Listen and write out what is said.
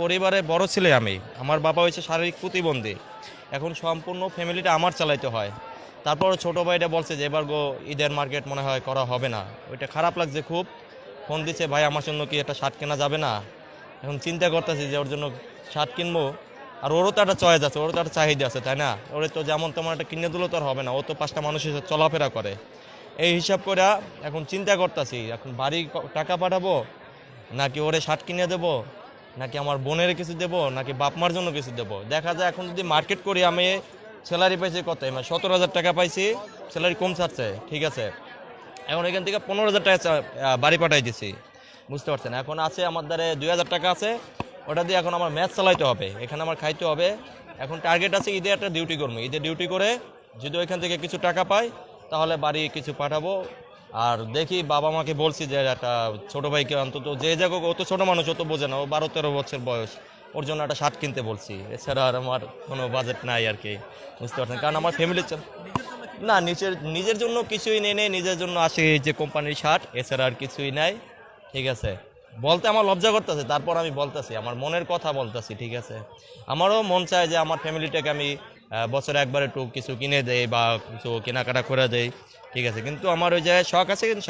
পরিবারে বড় ছেলে আমি। আমার বাবা হয়েছে শারীরিক প্রতিবন্ধী। এখন সম্পূর্ণ ফ্যামিলিটা আমার চালাইতে হয়। তারপর ছোট ভাইটা বলছে যে, এবার গো, ঈদের মার্কেট মনে হয় করা হবে না। ওইটা খারাপ লাগছে খুব। ফোন দিচ্ছে ভাই, আমার জন্য কি একটা শার্ট কেনা যাবে না? এখন চিন্তা করতেছি যে, ওর জন্য শার্ট কিনবো। আর ওরও তো একটা চয়েস আছে, ওরও তো একটা চাহিদা আছে, তাই না? ওর তো যেমন তেমন একটা কিনে দিলেও তো আর হবে না। ও তো পাঁচটা মানুষের সাথে চলাফেরা করে। এই হিসাব করে এখন চিন্তা করতেছি, এখন বাড়ি টাকা পাঠাবো নাকি ওরে শার্ট কিনে দেবো? নাকি আমার বোনের কিছু দেবো, নাকি বাপ মার জন্য কিছু দেবো? দেখা যায় এখন যদি মার্কেট করি, আমি স্যালারি পাইছি কত? মানে সতেরো হাজার টাকা পাইছি স্যালারি কম ছাড়ছে, ঠিক আছে? এখন এখান থেকে পনেরো হাজার টাকা বাড়ি পাঠাই দিছি। বুঝতে পারছেন? এখন আছে আমার দ্বারে দুই হাজার টাকা আছে, ওটা দিয়ে এখন আমার ম্যাচ চালাইতে হবে। এখানে আমার খাইতে হবে। এখন টার্গেট আছে, ঈদে একটা ডিউটি করব। ঈদে ডিউটি করে যদি ওইখান থেকে কিছু টাকা পাই, তাহলে বাড়ি কিছু পাঠাবো। আর দেখি বাবা মাকে বলছি যে একটা ছোট ভাইকে অন্তত যে জায়গা ও তো ছোট মানুষ, ও তো বোঝে না, ও বারো তেরো বছর বয়স। ওর জন্য একটা শার্ট কিনতে বলছি। এছাড়া আর আমার কোনো বাজেট নাই আর কি, বুঝতে পারছেন? কারণ আমার ফ্যামিলির না, নিজের নিজের জন্য কিছুই নেই নেই, নিজের জন্য আসে যে কোম্পানির শার্ট, এছাড়া আর কিছুই নাই, ঠিক আছে? বলতে আমার লজ্জা করতেছে, তারপর আমি বলতেছি, আমার মনের কথা বলতেছি, ঠিক আছে? আমারও মন চায় যে আমার ফ্যামিলিটাকে আমি বছরে একবার একটু কিছু কিনে দেই বা কিছু কেনাকাটা করে দেই। ঠিক আছে কিন্তু আমার ওই জায়গায় শখ আছে কিন্তু